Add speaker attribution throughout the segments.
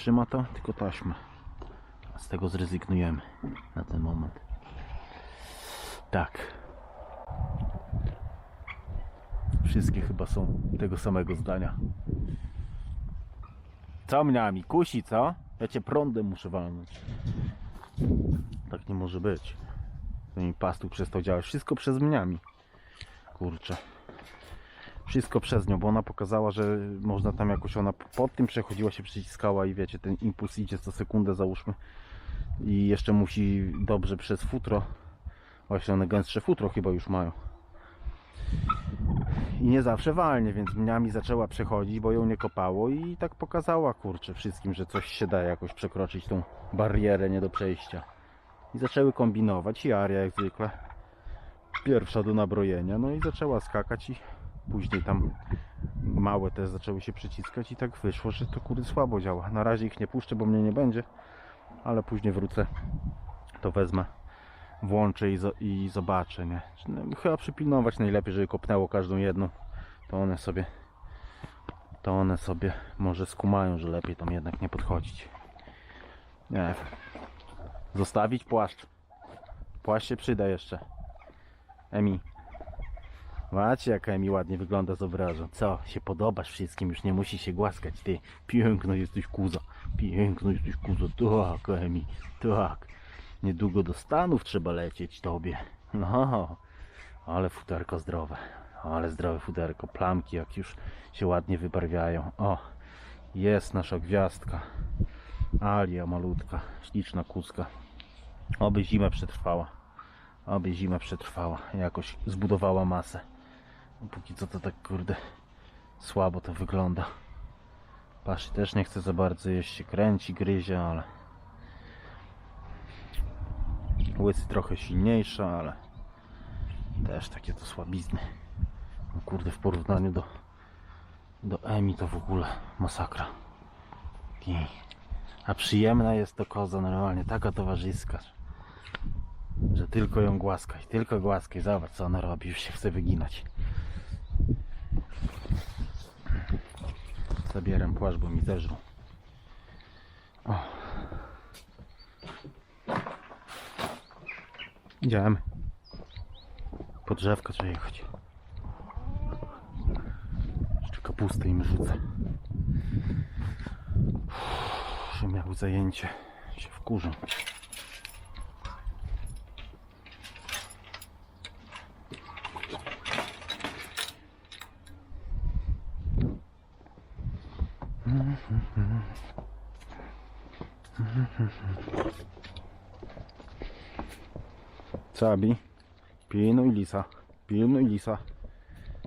Speaker 1: trzyma to, tylko taśmę. A z tego zrezygnujemy na ten moment. Tak. Wszystkie chyba są tego samego zdania. Co mniami? Kusi, co? Ja cię prądem muszę walnąć. Tak nie może być. To mi pas tu przestał działać. Wszystko przez mniami. Kurczę. Wszystko przez nią, bo ona pokazała, że można tam jakoś ona pod tym przechodziła się przyciskała i wiecie, ten impuls idzie co sekundę załóżmy. I jeszcze musi dobrze przez futro. Właśnie one gęstsze futro chyba już mają. I nie zawsze walnie, więc mniami zaczęła przechodzić, bo ją nie kopało i tak pokazała kurczę wszystkim, że coś się da jakoś przekroczyć tą barierę nie do przejścia. I zaczęły kombinować i Aria jak zwykle. Pierwsza do nabrojenia, no i zaczęła skakać i później tam małe też zaczęły się przyciskać i tak wyszło, że to kurde słabo działa. Na razie ich nie puszczę, bo mnie nie będzie, ale później wrócę, to wezmę, włączę i, i zobaczę, nie? No, Chyba przypilnować najlepiej, żeby kopnęło każdą jedną, to one sobie, to one sobie może skumają, że lepiej tam jednak nie podchodzić. Nie. Zostawić płaszcz. Płaszcz się przyda jeszcze. Emi. Macie jaka Emi ładnie wygląda z obrazu. Co? Się podobasz wszystkim, już nie musi się głaskać. Ty piękno jesteś kuza. Piękno jesteś kuza. Tak, Emi. Tak. Niedługo do Stanów trzeba lecieć tobie. No. Ale futerko zdrowe. Ale zdrowe futerko. Plamki jak już się ładnie wybarwiają. O. Jest nasza gwiazdka. Alia malutka. Śliczna kuska. Oby zima przetrwała. Oby zima przetrwała. Jakoś zbudowała masę. Póki co to tak kurde słabo to wygląda. Paszy też nie chce za bardzo jeść się kręci, gryzie, ale łysy trochę silniejsza, ale też takie to słabizny. No kurde w porównaniu do do Emi to w ogóle masakra. I, a przyjemna jest to koza normalnie, taka towarzyska, że tylko ją głaskaj, tylko głaskaj, zobacz co ona robi, już się chce wyginać. Zabieram płaszcz, bo mi zeżrą. O. Idziemy. Po drzewko trzeba jechać. Jeszcze kapustę im rzucę. Uff, Że miał zajęcie. Się wkurzą. Cabi. Pilnuj lisa. Pilnuj lisa.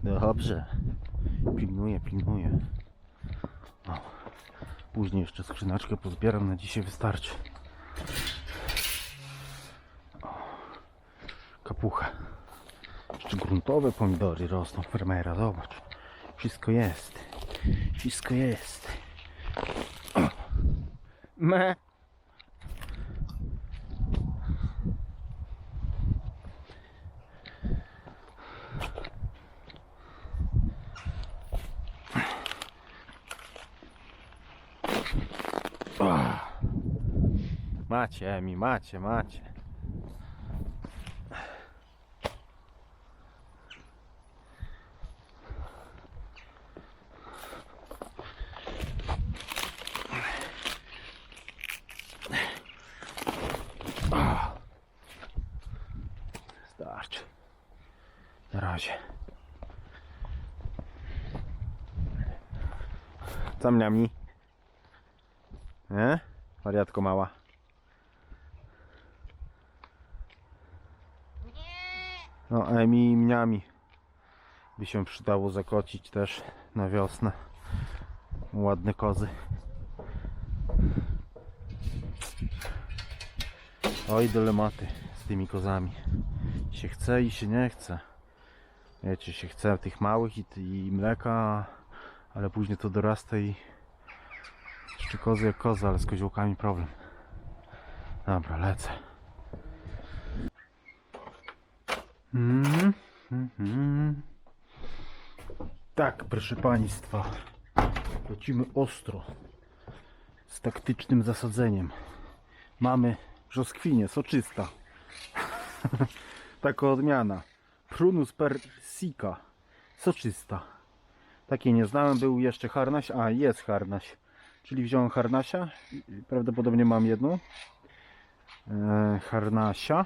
Speaker 1: Dobrze. Pilnuję, pilnuję. O. Później jeszcze skrzyneczkę pozbieram, na dzisiaj wystarczy. O. Kapucha. Jeszcze gruntowe pomidory rosną. Fermera, zobacz. Wszystko jest. Wszystko jest. Me. Macie, Emi, macie, macie. Na razie. Co mniami? Nie? Wariatko mała. No, Emi i mniami by się przydało zakocić też na wiosnę. Ładne kozy. Oj, dylematy z tymi kozami. Się chce i się nie chce. Wiecie, się chce tych małych i, i mleka, ale później to dorasta i jeszcze kozy jak koza, ale z koziołkami problem. Dobra, lecę. Mm, mm. Tak, proszę Państwa. Lecimy ostro. z taktycznym zasadzeniem. Mamy brzoskwinię, soczysta. Taka odmiana. Prunus persica, soczysta. Takiej nie znałem, był jeszcze harnaś, a jest harnaś. Czyli wziąłem harnasia, prawdopodobnie mam jedną. E, harnasia.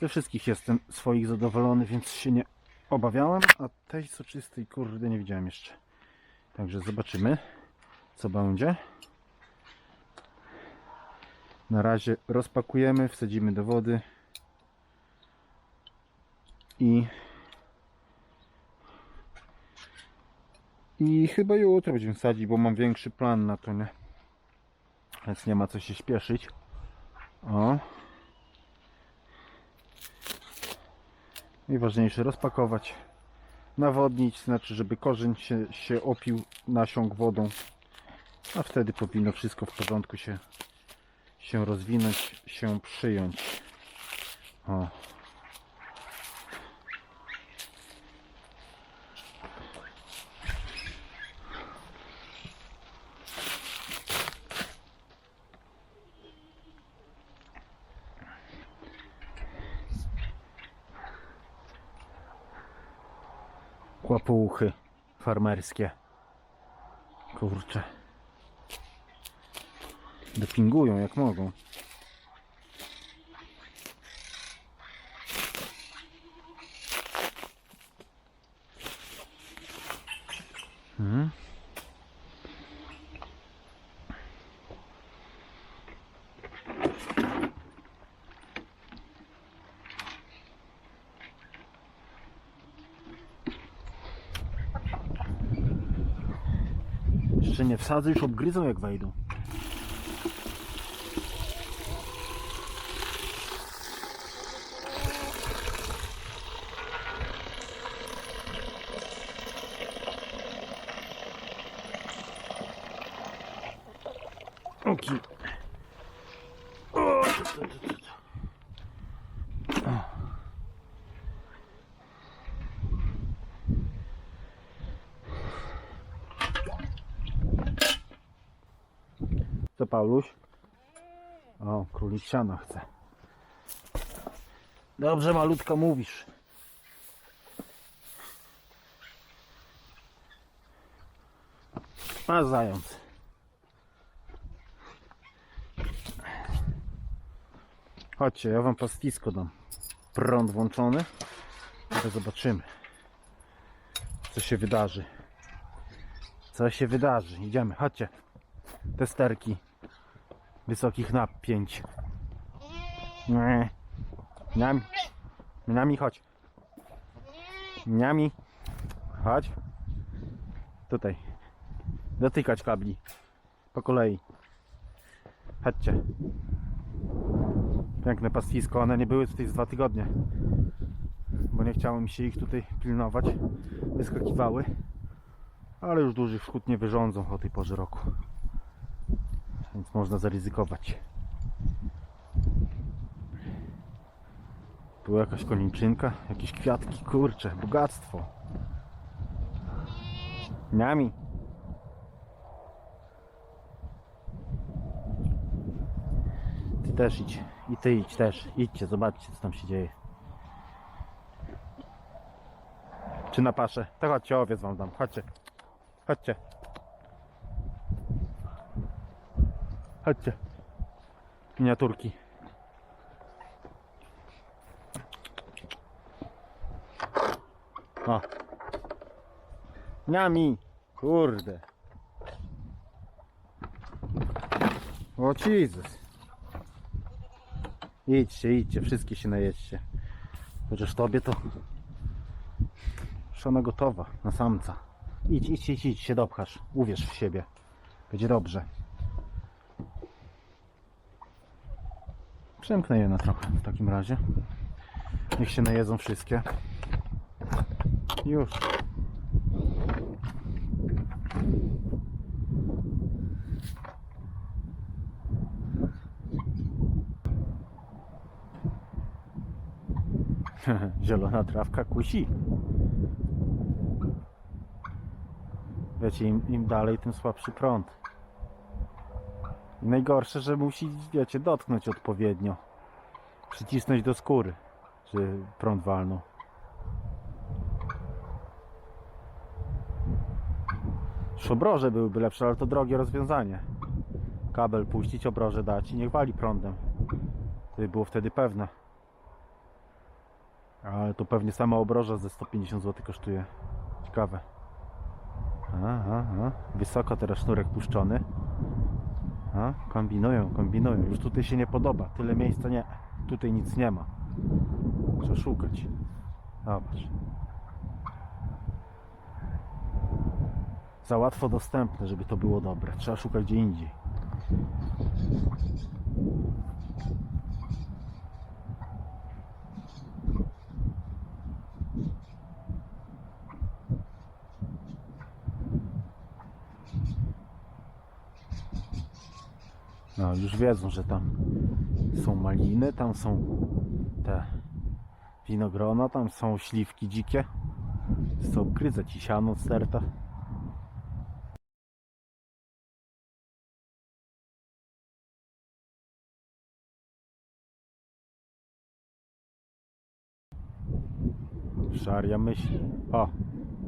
Speaker 1: Ze wszystkich jestem swoich zadowolony, więc się nie obawiałem, a tej soczystej kurde nie widziałem jeszcze. Także zobaczymy, co będzie. Na razie rozpakujemy, wsadzimy do wody i i chyba jutro będziemy sadzić, bo mam większy plan na to, nie? Więc nie ma co się śpieszyć. O. Najważniejsze rozpakować, nawodnić, znaczy żeby korzeń się, się opił, nasiąkł wodą, a wtedy powinno wszystko w porządku się, się rozwinąć, się przyjąć. O. Kłapuchy farmerskie. Kurcze. Dopingują jak mogą. Mhm. Jeszcze nie wsadzę, już obgryzą jak wejdą. Oki. O, tu, tu, tu, tu. Co Pauluś? O, królik siana chce. Dobrze malutko mówisz. A zając. Chodźcie, ja wam pastwisko dam. Prąd włączony. Zobaczymy. Co się wydarzy. Co się wydarzy. Idziemy, chodźcie testerki wysokich napięć. Nie. Miami. Miami, chodź. Miami. Chodź. Tutaj. Dotykać kabli. Po kolei. Chodźcie. Piękne pastwisko. One nie były tutaj z dwa tygodnie. Bo nie chciało mi się ich tutaj pilnować. Wyskakiwały. Ale już dużych szkód nie wyrządzą o tej porze roku więc można zaryzykować. Tu jakaś koniczynka, jakieś kwiatki, kurcze, bogactwo. Miami. Ty też idź. I ty idź też. Idźcie, zobaczcie co tam się dzieje. Czy na paszę? To chodźcie, owiec wam dam. Chodźcie. Chodźcie. Chodźcie. Miniaturki. O. Niami. Kurde. O Jezus. Idźcie, idźcie, wszystkie się najedźcie. Chociaż tobie to już ona gotowa na samca. Idź, idź, idź, idź, się dopchasz. Uwierz w siebie. Będzie dobrze. Przemknę je na trochę w takim razie. Niech się najedzą wszystkie. Już. Zielona trawka kusi. Wiecie, im, im dalej, tym słabszy prąd. Najgorsze, że musi, wiecie, dotknąć odpowiednio. Przycisnąć do skóry, że prąd walnął. Już obroże byłyby lepsze, ale to drogie rozwiązanie. Kabel puścić, obroże dać i niech wali prądem. To by było wtedy pewne. Ale to pewnie sama obroża ze 150 zł kosztuje. Ciekawe. Aha, aha. Wysoko teraz sznurek puszczony. A, kombinują, kombinują. Już tutaj się nie podoba. Tyle miejsca nie. Tutaj nic nie ma. Trzeba szukać. Zobacz. Za łatwo dostępne, żeby to było dobre. Trzeba szukać gdzie indziej. No, już wiedzą, że tam są maliny, tam są te winogrona, tam są śliwki dzikie. Są gryza ci siano sterta. Szaria myśli. O,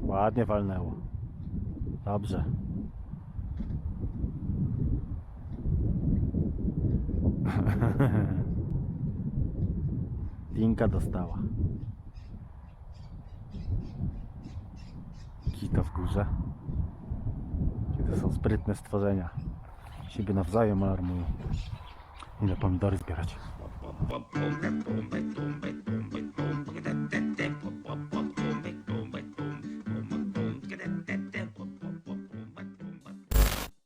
Speaker 1: ładnie walnęło. Dobrze. Linka dostała. Kita w górze. Kiedy są sprytne stworzenia. Siebie nawzajem alarmują. Ile pomidory zbierać.